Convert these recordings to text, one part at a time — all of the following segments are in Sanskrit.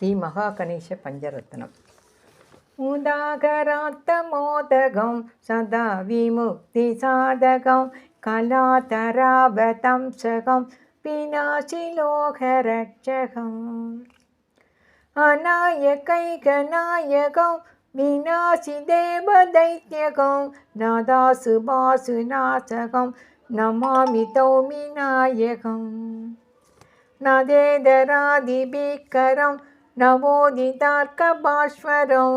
श्रीमहागणेशपञ्चरत्नम् उदागरात्तमोदगं सदा विमुक्तिसाधकं कलातरावतंसकं विनाशिलोकरक्षकम् अनायकैकनायकं विनाशिदेवदैत्यकं नादासुभासुनाशकं नमामि तौमिनायकम् नदेदरादिभिकरं नवोदितार्कभास्वरं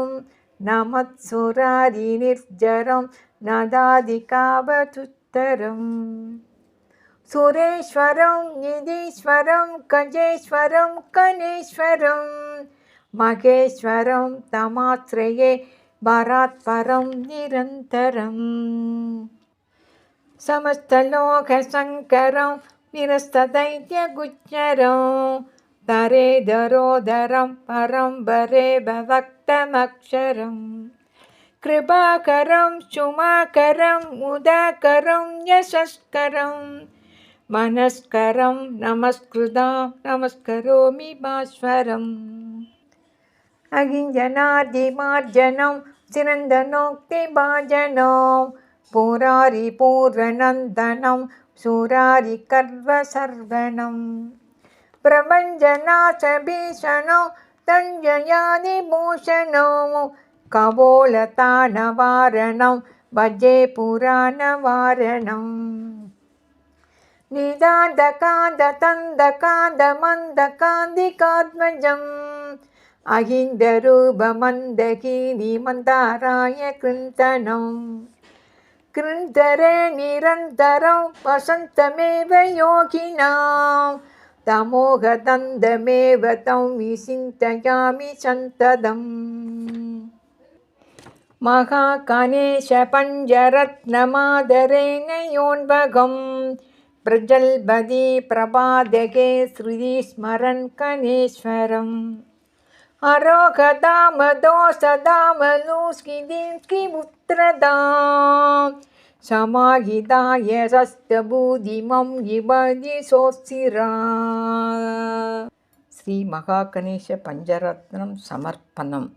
नमत्सुरादिनिर्जरं नदादिकावतुत्तरम् सुरेश्वरं निधीश्वरं गजेश्वरं कनेश्वरं महेश्वरं तमाश्रये वरात्परं निरन्तरम्। समस्तलोकशङ्करं निरस्तदैत्यगुच्चरं तरेदरोदरं परं वरे भक्तमक्षरम् कृपाकरं शुमाकरम् उदाकरं यशस्करं। मनस्करं नमस्कृता नमस्करोमि भास्वरम् अगिञ्जनादिमार्जनं चिरन्दनोक्तिभाजनं पुरारिपूर्वनन्दनं सुरारिकर्वसर्वणं प्रभञ्जनाशभीषणौ तञ्जयादिभूषणौ कवोलतानवारणं भजे पुराणवारणम् निदादकादतन्दकादमन्दकादिकात्मजम् अहिन्दरूपमन्दकीनिमन्दाराय कृन्तनं कृन्तरे निरन्तरं वसन्तमेव योगिनां तमोहदन्दमेव तं विचिन्तयामि सन्ततम् महागणेशपञ्चरत्नमादरेण योन्भगं प्रजल्पदी प्रपादके श्रुतिस्मरन् गणेश्वरम् अरोगदामदोषदामलूस्किदिस्किपुत्रदां समाहिताय सस्तबुधिमं गिबदि सोऽस्तिरा श्रीमहागणेशपञ्चरत्नं समर्पणम्